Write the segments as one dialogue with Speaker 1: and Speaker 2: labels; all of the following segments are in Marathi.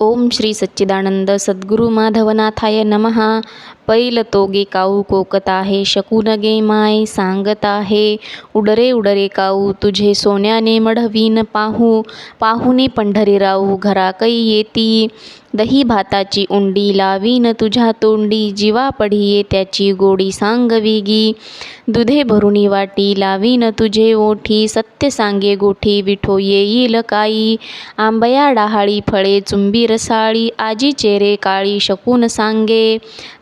Speaker 1: ओम श्री सच्चिदानंद सद्गुरु माधवनाथाय नमः. पैल तोगे काऊ कोकत आहे शकून गे माय सांगत आहे उडरे उडरे काऊ तुझे सोन्याने मढवीन पाहू. पाहुणे पंढरी राऊ घराकई येती. दही भाताची उंडी लावीन तुझ्या तोंडी जीवा पढिये त्याची गोडी सांगविगी दुधे भरुणी वाटी लावीन तुझे ओठी सत्य सांगे गोठी विठो येईल काई. आंबया डहाळी फळे चुंबी रसाळी आजी चेरे काळी शकून सांगे.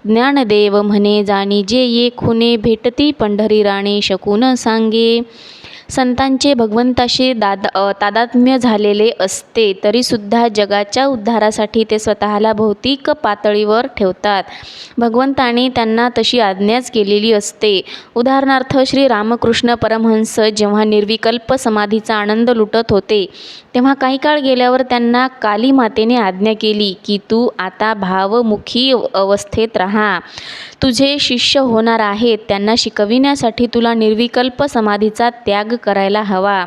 Speaker 1: ज्ञानदेव म्हणे जाणी जे ये खुने भेटती पंढरी राणे शकून सांगे. संतांचे भगवंताशी दाद तादात्म्य झालेले असते तरीसुद्धा जगाच्या उद्धारासाठी ते स्वतःला भौतिक पातळीवर ठेवतात. भगवंताने त्यांना तशी आज्ञाच केलेली असते. उदाहरणार्थ श्री रामकृष्ण परमहंस जेव्हा निर्विकल्प समाधीचा आनंद लुटत होते तेव्हा काही काळ गेल्यावर त्यांना काली मातेने आज्ञा केली की तू आता भावमुखी अवस्थेत राहा. हां. तुझे शिष्य होणार आहेत त्यांना शिकविण्यासाठी तुला निर्विकल्प समाधीचा त्याग करायला हवा.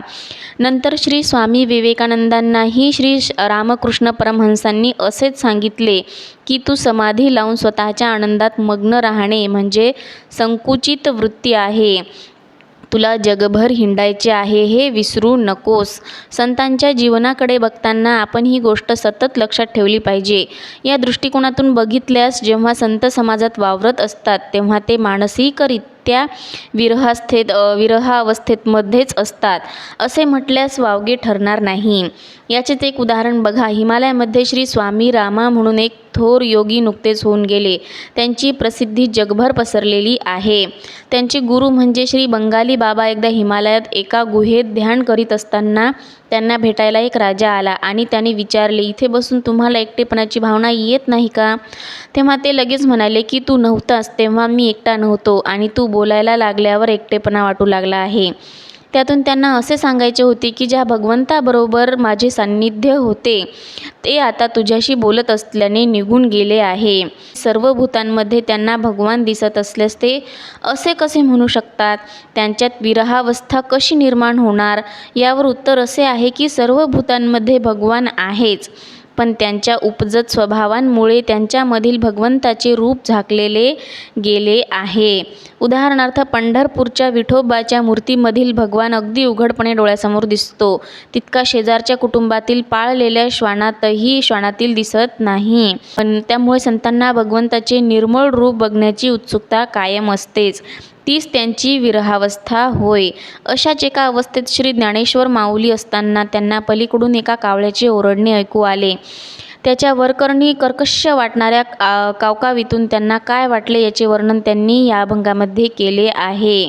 Speaker 1: नंतर श्री स्वामी विवेकानंदांनाही श्री रामकृष्ण परमहंसांनी असेच सांगितले की तू समाधी लावून स्वतःच्या आनंदात मग्न राहणे म्हणजे संकुचित वृत्ती आहे. तुला जगभर हिंडायचे आहे हे विसरू नकोस. संतांच्या जीवनाकडे बघताना आपण ही गोष्ट सतत लक्षात ठेवली पाहिजे. या दृष्टिकोनातून बघितल्यास जेव्हा संत समाजात वावरत असतात तेव्हा ते त्या विरहास्थेत विरहावस्थेतमध्येच असतात. असे म्हटल्यास वावगे ठरणार नाही. याचेच एक उदाहरण बघा. हिमालयामध्ये श्री स्वामी रामा म्हणून एक थोर योगी नुकतेच होऊन गेले. त्यांची प्रसिद्धी जगभर पसरलेली आहे. त्यांचे गुरु म्हणजे श्री बंगाली बाबा एकदा हिमालयात एका गुहेत ध्यान करीत असताना त्यांना भेटायला एक राजा आला आणि त्याने विचारले इथे बसून तुम्हाला एकटेपणाची भावना येत नाही का? तेव्हा ते लगेच म्हणाले की तू नव्हतास तेव्हा मी एकटा नव्हतो आणि तू बोलायला लागल्यावर एकटेपणा वाटू लागला आहे. त्यातून त्यांना असे सांगायचे होते की ज्या भगवंताबरोबर माझे सान्निध्य होते ते आता तुझ्याशी बोलत असल्याने निघून गेले आहे. सर्व भूतांमध्ये त्यांना भगवान दिसत असल्यास ते असे कसे म्हणू शकतात? त्यांच्यात विरहावस्था कशी निर्माण होणार? यावर उत्तर असे आहे की सर्व भूतांमध्ये भगवान आहेच. पण त्यांच्या उपजत स्वभावांमुळे त्यांच्यामधील भगवंताचे रूप झाकलेले गेले आहे. उदाहरणार्थ पंढरपूरच्या विठोबाच्या मूर्तीमधील भगवान अगदी उघडपणे डोळ्यासमोर दिसतो. तितका शेजारच्या कुटुंबातील पाळलेल्या श्वानातही श्वानातील दिसत नाही. पण त्यामुळे संतांना भगवंताचे निर्मळ रूप बघण्याची उत्सुकता कायम असतेच. तीच त्यांची विरहावस्था होय. अशाच एका अवस्थेत श्री ज्ञानेश्वर माऊली असताना त्यांना पलीकडून एका कावळ्याचे ओरडणे ऐकू आले. त्याच्या वरकरणी कर्कश वाटणाऱ्या कावकावीतून त्यांना काय वाटले याचे वर्णन त्यांनी या अभंगामध्ये केले आहे.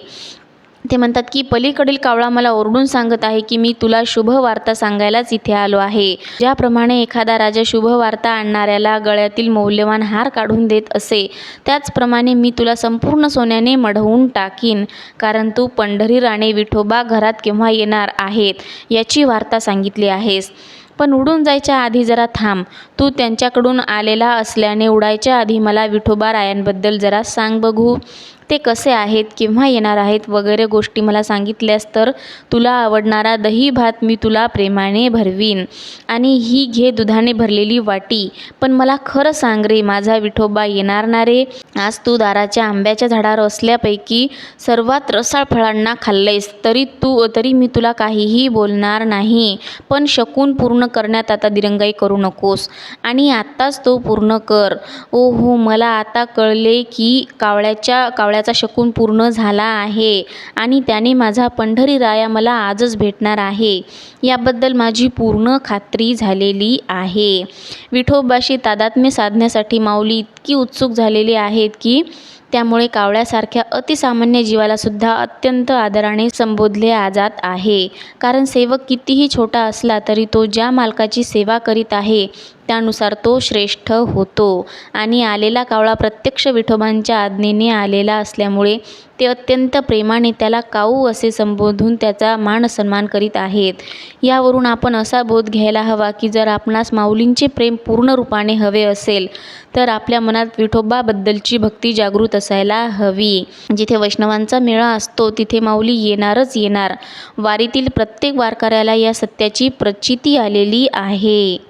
Speaker 1: ते म्हणतात की पलीकडील कावळा मला ओरडून सांगत आहे की मी तुला शुभ वार्ता सांगायलाच इथे आलो आहे. ज्याप्रमाणे एखादा राजा शुभ वार्ता आणणाऱ्याला गळ्यातील मौल्यवान हार काढून देत असे त्याचप्रमाणे मी तुला संपूर्ण सोन्याने मढवून टाकीन कारण तू पंढरी राणे विठोबा घरात केव्हा येणार आहेत याची वार्ता सांगितली आहेस. पण उडून जायच्या आधी जरा थांब. तू त्यांच्याकडून आलेला असल्याने उडायच्या आधी मला विठोबा रायांबद्दल जरा सांग बघू. ते कसे आहेत केव्हा येणार आहेत वगैरे गोष्टी मला सांगितल्यास तर तुला आवडणारा दही भात मी तुला प्रेमाने भरवीन. आणि ही घे दुधाने भरलेली वाटी. पण मला खरं सांग रे माझा विठोबा येणार ना रे? आज तू दाराच्या आंब्याच्या झाडावर असल्यापैकी सर्वात रसाळ फळांना खाल्लेस तरी तू तरी मी तुला काहीही बोलणार नाही पण शकून पूर्ण करण्यात आता दिरंगाई करू नकोस. आणि आत्ताच तो पूर्ण कर. ओ हो मला आता कळले की कावळ्याच्या कावळ्याचा शकून पूर्ण झाला आहे आणि त्याने माझा पंढरी राया मला आजच भेटणार आहे. याबद्दल माझी पूर्ण खात्री झालेली आहे. विठोबाशी तादात्म्य साधण्यासाठी माऊली इतकी उत्सुक झालेली आहे आहेत की त्यामुळे कावळ्यासारख्या अतिसामान्य जीवालासुद्धा अत्यंत आदराने संबोधले जात आहे. कारण सेवक कितीही छोटा असला तरी तो ज्या मालकाची सेवा करीत आहे त्यानुसार तो श्रेष्ठ होतो. आणि आलेला कावळा प्रत्यक्ष विठोबांच्या आज्ञेने आलेला असल्यामुळे ते अत्यंत प्रेमाने त्याला काऊ असे संबोधून त्याचा मान सन्मान करीत आहेत. यावरून आपण असा बोध घ्यायला हवा की जर आपणास माऊलींचे प्रेम पूर्ण रूपाने हवे असेल तर आपल्या मनात विठोबाबद्दलची भक्ती जागृत असायला हवी. जिथे वैष्णवांचा मेळा असतो तिथे माऊली येणारच येणार. वारीतील प्रत्येक वारकऱ्याला या सत्याची प्रचिती आलेली आहे.